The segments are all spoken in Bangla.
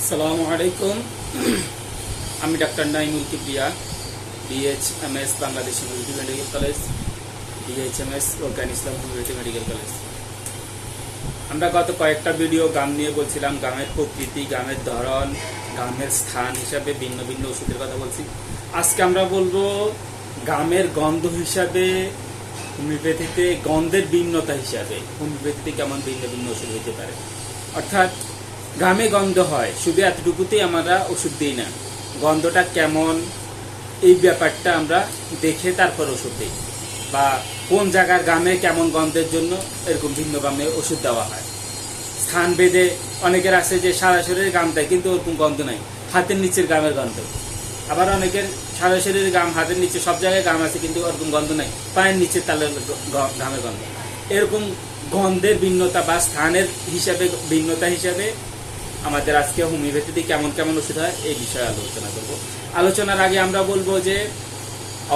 আসসালামু আলাইকুম। আমি doctor Naimul Kibria DHMS Bangladesh university medical college DHMS ওরকান Islam university medical college আমরা গত কয়েকটা ভিডিও গাম নিয়ে বলছিলাম গামের প্রকৃতি গামের ধরন গামের স্থান হিসাবে ভিন্ন ভিন্ন ওষুধের কথা বলছি। আজকে আমরা বলব গামের গন্ধ হিসাবে, হোমিওপ্যাথিতে গন্ধের ভিন্নতা হিসাবে, হোমিওপ্যাথিতে কেমন ভিন্ন ভিন্ন ওষুধ হতে পারে। অর্থাৎ গামে গন্ধ হয়, শুধু এতটুকুতেই আমরা ওষুধ দিই না। গন্ধটা কেমন, এই ব্যাপারটা আমরা দেখে তারপর ওষুধ দিই। বা কোন জায়গার গ্রামে কেমন গন্ধের জন্য এরকম ভিন্ন গ্রামে ওষুধ দেওয়া হয়। স্থান ভেদে অনেকের আছে যে সারা শরীরের দেয়, কিন্তু ওরকম গন্ধ নাই। হাতের নিচের গামের গন্ধ। আবার অনেকের সারা শরীরের গাম হাতের নিচে সব জায়গায় গাম আছে, কিন্তু ওরকম গন্ধ নাই। পায়ের নিচে তালে গ- গামের গন্ধ। এরকম গন্ধের ভিন্নতা বা স্থানের হিসাবে ভিন্নতা হিসাবে আমাদের আজকে হোমিওপ্যাথিতে কেমন কেমন ওষুধ হয় এই বিষয়ে আলোচনা করব। আলোচনার আগে আমরা বলব যে,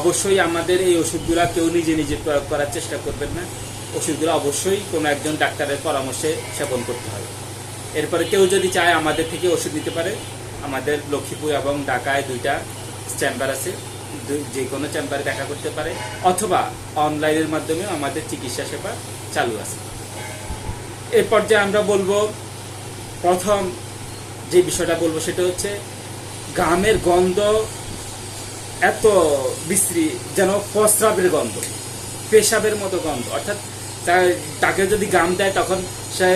অবশ্যই আমাদের এই ওষুধগুলা কেউ নিজে নিজে প্রয়োগ করার চেষ্টা করবেন না। ওষুধগুলো অবশ্যই কোনো একজন ডাক্তারের পরামর্শে সেবন করতে হবে। এরপরে কেউ যদি চায় আমাদের থেকে ওষুধ নিতে পারে, আমাদের লক্ষ্মীপুর এবং ঢাকায় দুইটা চেম্বার আছে যে কোনো চেম্বারে দেখা করতে পারে, অথবা অনলাইনের মাধ্যমে আমাদের চিকিৎসা সেবা চালু আছে। এর পর্যায়ে আমরা বলব প্রথম যে বিষয়টা বলব সেটা হচ্ছে গামের গন্ধ এত বিশ্রী যেন প্রস্রাবের গন্ধ, পেশাবের মতো গন্ধ। অর্থাৎ তাকে যদি গাম দেয় তখন সে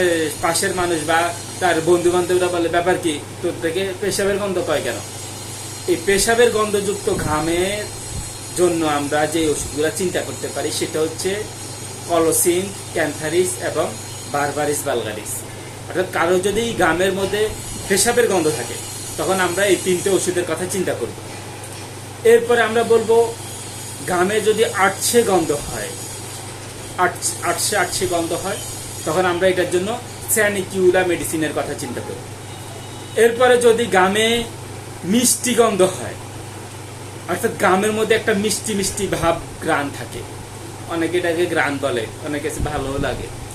পাশের মানুষ বা তার বন্ধু বান্ধবরা বলে, ব্যাপার কি? তোর থেকে পেশাবের গন্ধ পায় কেন? এই পেশাবের গন্ধযুক্ত ঘামের জন্য আমরা যে ওষুধগুলো চিন্তা করতে পারি, সেটা হচ্ছে কলোসিন, ক্যান্থারিস এবং বারবারিস বালগারিস। অর্থাৎ কারও যদি গামের মধ্যে পেশাবের গন্ধ থাকে, তখন আমরা এই তিনটে ওষুধের কথা চিন্তা করব এরপরে আমরা বলব গামে যদি আটছে গন্ধ হয় আট- আটশে আটশে গন্ধ হয়, তখন আমরা এটার জন্য স্যানিকিউলা মেডিসিনের কথা চিন্তা করি। এরপরে যদি গামে মিষ্টি গন্ধ হয়, অর্থাৎ গামের মধ্যে একটা মিষ্টি মিষ্টি ভাব গ্রান থাকে। অনেকে এটাকে গ্রান বলে অনেকের কাছে ভালো লাগে।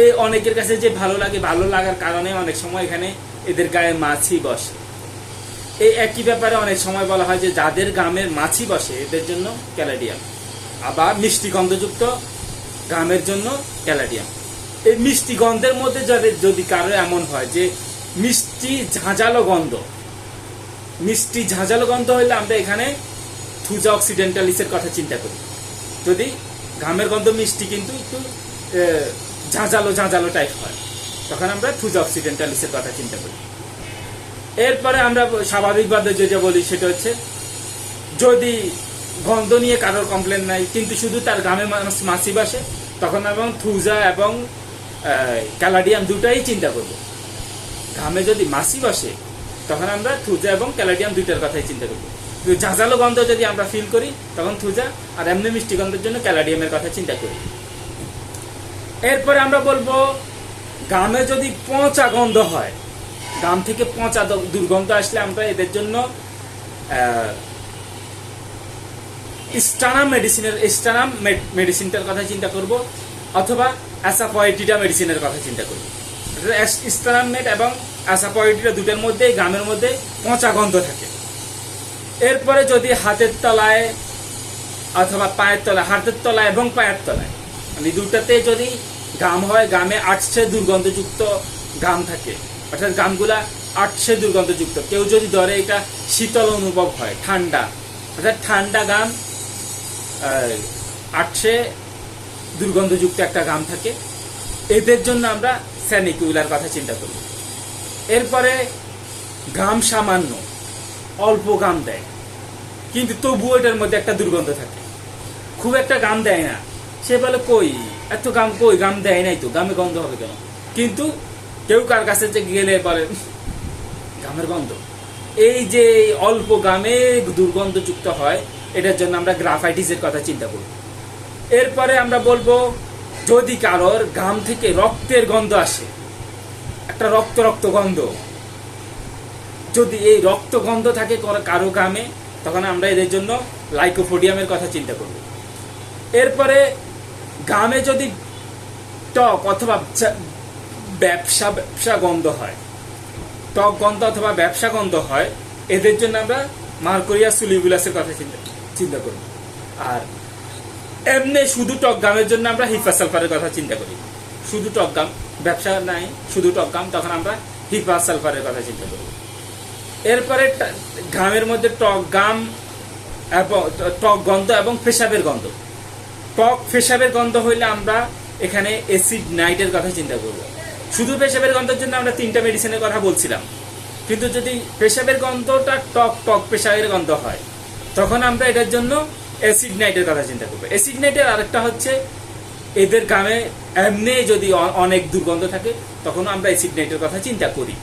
এই অনেকের কাছে যে ভালো লাগে ভালো লাগার কারণে অনেক সময় এখানে এদের গায়ে মাছি বসে। এই একই ব্যাপারে অনেক সময় বলা হয় যে যাদের গ্রামের মাছি বসে এদের জন্য ক্যালাডিয়াম। আবার মিষ্টি গন্ধযুক্ত গ্রামের জন্য ক্যালাডিয়াম। এই মিষ্টি গন্ধের মধ্যে যাদের যদি কারও এমন হয় যে মিষ্টি ঝাঁঝালো গন্ধ মিষ্টি ঝাঁঝালো গন্ধ হইলে আমরা এখানে থুজা অক্সিডেন্টালিসের কথা চিন্তা করি। যদি ঘামের গন্ধ মিষ্টি কিন্তু একটু এ, ঝাঁঝালো ঝাঁঝালো টাইপ হয়। তখন আমরা থুজা অক্সিডেন্টালিসের কথা চিন্তা করি। এরপরে আমরা স্বাভাবিকভাবে যেটা বলি সেটা হচ্ছে, যদি গন্ধ নিয়ে কারোর কমপ্লেন নাই, কিন্তু শুধু তার গ্রামে মানুষ মাছি বাসে, তখন এবং থুজা এবং ক্যালাডিয়াম দুটাই চিন্তা করব। ঘামে যদি মাছি বসে, তখন আমরা থুজা এবং ক্যালাডিয়াম দুইটার কথাই চিন্তা করব। ঝাঁঝালো গন্ধ যদি আমরা ফিল করি, তখন থুজা আর এমনি মিষ্টি গন্ধের জন্য ক্যালাডিয়ামের কথা চিন্তা করি। এরপরে আমরা বলব গামে যদি পচা গন্ধ হয় গাম থেকে পচা দুর্গন্ধ আসলে আমরা এদের জন্য স্টানাম মেডিসিনের স্টানাম মেডিসিনটার কথা চিন্তা করব, অথবা অ্যাসাপয়েটিটা মেডিসিনের কথা চিন্তা করব। মেড এবং অ্যাসাপয়েটিটা দুটোর মধ্যে গামের মধ্যে পচা গন্ধ থাকে। এরপরে যদি হাতের তলায় অথবা পায়ের তলায়, হাতের তলায় এবং পায়ের তলায় মানে দুটাতে যদি গাম হয় গামে আটশে দুর্গন্ধযুক্ত গাম থাকে। অর্থাৎ গামগুলা আটশে দুর্গন্ধযুক্ত। কেউ যদি ধরে, এটা শীতল অনুভব হয়, ঠান্ডা। অর্থাৎ ঠান্ডা গাম আটশে দুর্গন্ধযুক্ত একটা গাম থাকে। এদের জন্য আমরা স্যানিকুলার কথা চিন্তা করি। এরপরে গাম সামান্য, অল্প গাম দেয়। কিন্তু তবুও এটার মধ্যে একটা দুর্গন্ধ থাকে। খুব একটা গাম দেয় না। সে বলে, কই? এত গাম কই? গাম দেয় নাই তো। গামে গন্ধ হবে কেন? কিন্তু কেউ কার কাছে যে গেলে "উম, গামের গন্ধ। এই যে অল্প গামে দুর্গন্ধযুক্ত হয় এটার জন্য আমরা গ্রাফাইটিসের কথা চিন্তা করব এরপরে আমরা বলব যদি কারোর গাম থেকে রক্তের গন্ধ আসে একটা রক্ত রক্ত গন্ধ যদি এই রক্ত গন্ধ থাকে কারো- কারও গামে তখন আমরা এদের জন্য লাইকোফোডিয়ামের কথা চিন্তা করব। এরপরে গামে যদি টক অথবা ব্যবসা ব্যবসা গন্ধ হয়, টক গন্ধ অথবা ব্যবসা গন্ধ হয়, এদের জন্য আমরা মার্কোরিয়া সুলিবুলাসের কথা চিন্তা চিন্তা করব আর এমনি শুধু টক গামের জন্য আমরা হিফা সালফারের কথা চিন্তা করি। শুধু টক গাম ব্যবসা নাই, শুধু টক গাম তখন আমরা হিফা সালফারের কথা চিন্তা করি। এরপরে ঘামের মধ্যে টক গাম এবং, টক গন্ধ এবং পেশাবের গন্ধ। টক পেশাবের গন্ধ হইলে আমরা এখানে অ্যাসিড নাইটের কথা চিন্তা করব। শুধু পেশাবের গন্ধের জন্য আমরা তিনটা মেডিসিনের কথা বলছিলাম। কিন্তু যদি পেশাবের গন্ধটা টক টক পেশাবের গন্ধ হয়, তখন আমরা এটার জন্য অ্যাসিড নাইটের কথা চিন্তা করব। অ্যাসিড নাইটের আরেকটা হচ্ছে, এদের গামে এমনি যদি অনেক দুর্গন্ধ থাকে তখন আমরা অ্যাসিড নাইটের কথা চিন্তা করি।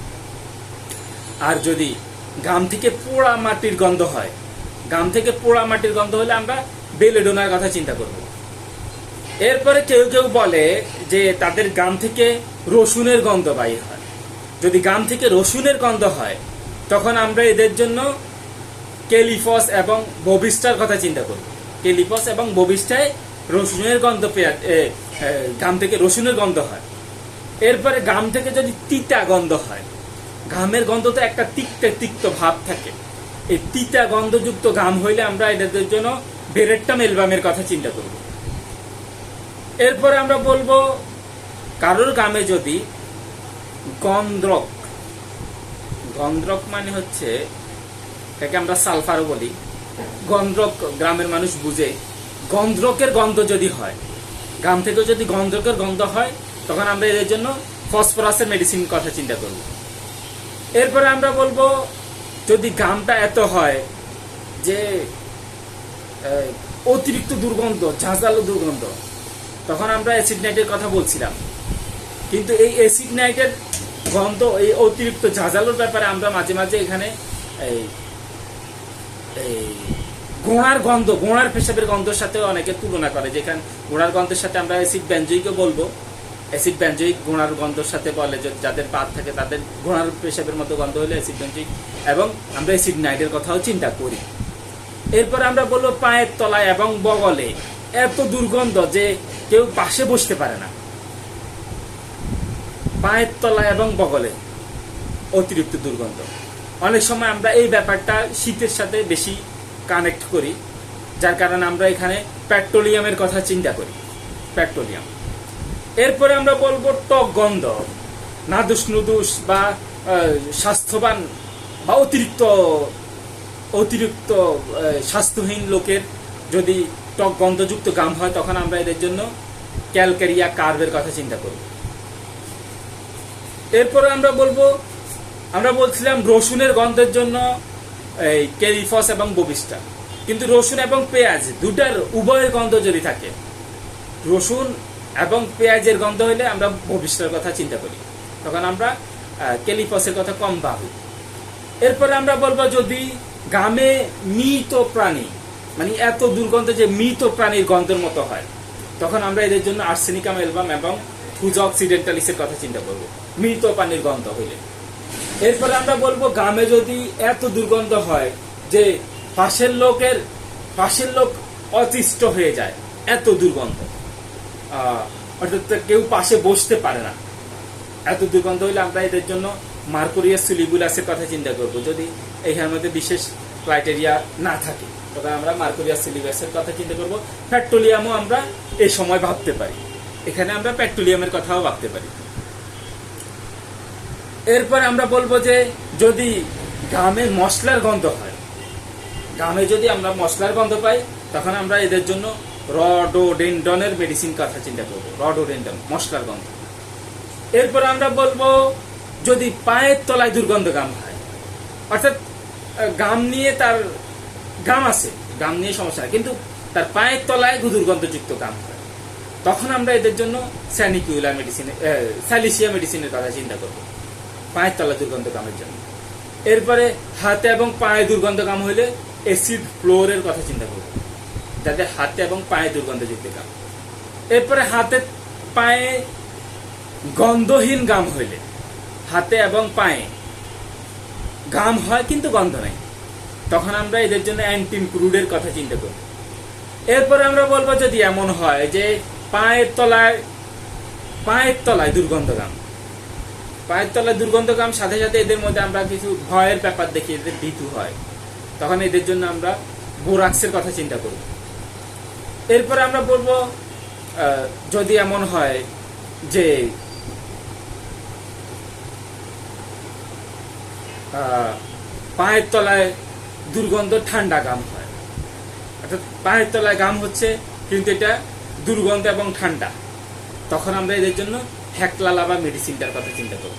আর যদি গাম থেকে পোড়া মাটির গন্ধ হয়, গাম থেকে পোড়া মাটির গন্ধ হলে আমরা বেলেডোনার কথা চিন্তা করব। এরপরে কেউ কেউ বলে যে তাদের গাম থেকে রসুনের গন্ধ বাই হয়। যদি গাম থেকে রসুনের গন্ধ হয়, তখন আমরা এদের জন্য কেলিফস এবং ববিস্টার কথা চিন্তা করি। কেলিফস এবং ববিস্টায় রসুনের গন্ধ পেয়ে গাম থেকে রসুনের গন্ধ হয়। এরপরে গাম থেকে যদি তিতা গন্ধ হয়, ঘামের গন্ধ তো একটা তিক্ত তিক্ত ভাব থাকে। এই তিতা গন্ধযুক্ত গাম হইলে আমরা এদের জন্য বেরেট্টা মেলবামের কথা চিন্তা করব এরপরে আমরা বলব, কারোর গামে যদি গন্ধ্রক গন্ধ্রক মানে হচ্ছে, এটাকে আমরা সালফারও বলি গন্ধ্রক গ্রামের মানুষ বুঝে গন্ধ্রকের গন্ধ যদি হয়, গ্রাম থেকে যদি গন্ধ্রকের গন্ধ হয়, তখন আমরা এদের জন্য ফসফরাসের মেডিসিন কথা চিন্তা করব। এরপরে আমরা বলব, যদি গামটা এত হয় যে অতিরিক্ত দুর্গন্ধ, ঝাঁঝালো দুর্গন্ধ তখন আমরা অ্যাসিড নাইটের কথা বলছিলাম। কিন্তু এই অ্যাসিড নাইটের গন্ধ, এই অতিরিক্ত ঝাঁঝালোর ব্যাপারে আমরা মাঝে মাঝে এখানে এই ঘোড়ার গন্ধ, ঘোড়ার পেশাবের গন্ধের সাথে অনেকে তুলনা করে, যেখানে ঘোড়ার গন্ধের সাথে আমরা অ্যাসিড ব্যঞ্জয়িকে বলব। অ্যাসিড ব্যঞ্জয়িক ঘোড়ার গন্ধের সাথে বলে যাদের পাত থাকে তাদের ঘোড়ার পেশাবের মতো গন্ধ হলে অ্যাসিড ব্যঞ্জয়িক এবং আমরা অ্যাসিড নাইটের কথাও চিন্তা করি। এরপর আমরা বলব পায়ের তলায় এবং বগলে এত দুর্গন্ধ যে কেউ পাশে বসতে পারে না। পায়ের তলায় এবং বগলে অতিরিক্ত দুর্গন্ধ। অনেক সময় আমরা এই ব্যাপারটা শীতের সাথে বেশি কানেক্ট করি, যার কারণে আমরা এখানে পেট্রোলিয়ামের কথা চিন্তা করি। পেট্রোলিয়াম এরপরে আমরা বলব টক গন্ধ। নাদুস নুদুস বা স্বাস্থ্যবান বা অতিরিক্ত অতিরিক্ত স্বাস্থ্যহীন লোকের যদি টক গন্ধযুক্ত গাম হয় তখন আমরা এদের জন্য ক্যালকেরিয়া কার্ভের কথা চিন্তা করব এরপরে আমরা বলব আমরা বলছিলাম রসুনের গন্ধের জন্য এই কেরিফস এবং ববিস্টা। কিন্তু রসুন এবং পেঁয়াজ দুটার উভয়ের গন্ধ যদি থাকে রসুন এবং পেঁয়াজের গন্ধ হইলে আমরা ভবিষ্যতের কথা চিন্তা করি। তখন আমরা আহ, কেলিফসের কথা কম ভাবি। এরপরে আমরা বলব যদি গামে মৃত প্রাণী মানে এত দুর্গন্ধ যে মৃত প্রাণীর গন্ধের মতো হয়। তখন আমরা এদের জন্য আর্সেনিকাম অ্যালবাম এবং ফুজা অক্সিডেন্টালিসের কথা চিন্তা করব। মৃত প্রাণীর গন্ধ হইলে। এরপরে আমরা বলব, গ্রামে যদি এত দুর্গন্ধ হয় যে পাশের লোকের, পাশের লোক অতিষ্ঠ হয়ে যায়, এত দুর্গন্ধ। অর্থাৎ কেউ পাশে বসতে পারে না। এত দুর্গন্ধ হইলে আমরা এদের জন্য মার্কোরিয়াস সিলিবুলাসের কথা চিন্তা করব। যদি এখানের মধ্যে বিশেষ ক্রাইটেরিয়া না থাকে। তখন আমরা মার্কোরিয়াস সিলিবাসের কথা চিন্তা করব। পেট্রোলিয়ামও আমরা এই সময় ভাবতে পারি। এখানে আমরা পেট্রোলিয়ামের কথাও ভাবতে পারি। এরপর আমরা বলব যে, যদি গ্রামে মশলার গন্ধ হয় গ্রামে যদি আমরা মশলার গন্ধ পাই, তখন আমরা এদের জন্য রডোডেন্ডনের মেডিসিন কথা চিন্তা করব। রডোডেন্ডন, মশলার গন্ধ। এরপর আমরা বলব, যদি পায়ের তলায় দুর্গন্ধ গাম হয়, অর্থাৎ গাম নিয়ে তার গাম আছে, গাম নিয়ে সমস্যা নেই। কিন্তু তার পায়ের তলায় দুর্গন্ধযুক্ত গাম তখন আমরা এদের জন্য স্যানিকিউলা মেডিসিনে স্যালিসিয়া মেডিসিনের কথা চিন্তা করব। পায়ের তলা দুর্গন্ধ গামের জন্য। এরপরে হাতে এবং পায়ে দুর্গন্ধ গাম হইলে অ্যাসিড ফ্লোরের কথা চিন্তা করব। যাদের হাতে এবং পায়ে দুর্গন্ধযুক্ত গাম। এরপরে হাতে, পায়ে গন্ধহীন গাম হইলে, হাতে এবং পায়ে গাম হয় কিন্তু গন্ধ নাই। তখন আমরা এদের জন্য অ্যান্টিন ক্রুডের কথা চিন্তা করি। এরপরে আমরা বলব যদি এমন হয় যে পায়ের তলায় পায়ের তলায় দুর্গন্ধ গাম পায়ের তলায় দুর্গন্ধ কাম সাথে সাথে এদের মধ্যে আমরা কিছু ভয়ের ব্যাপার দেখি, এদের ভীতু হয়। তখন এদের জন্য আমরা বোরাক্সের কথা চিন্তা করব এরপরে আমরা বলব যদি এমন হয় যে পায়ের তলায় দুর্গন্ধ ঠান্ডা গাম হয়। অর্থাৎ পায়ের তলায় গাম হচ্ছে, কিন্তু এটা দুর্গন্ধ এবং ঠান্ডা। তখন আমরা এদের জন্য হ্যাকলালা বা মেডিসিনটার কথা চিন্তা করব।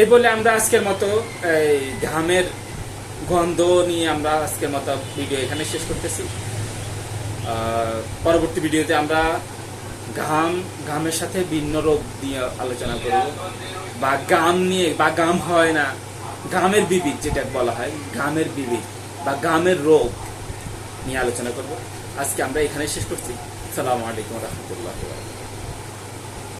এই বলে আমরা আজকের মতো, এই ঘামের গন্ধ নিয়ে আমরা আজকের মতো ভিডিও এখানে শেষ করতেছি। পরবর্তী ভিডিওতে আমরা ঘাম, ঘামের সাথে ভিন্ন রোগ নিয়ে আলোচনা করব। বা গাম নিয়ে, বা গাম হয় না। গামের বিবিধ যেটা বলা হয় গ্রামের বিবিধ বা গ্রামের রোগ নিয়ে আলোচনা করব। আজকে আমরা এখানে শেষ করছি। সালামু আলাইকুম রহমতুল্লাহ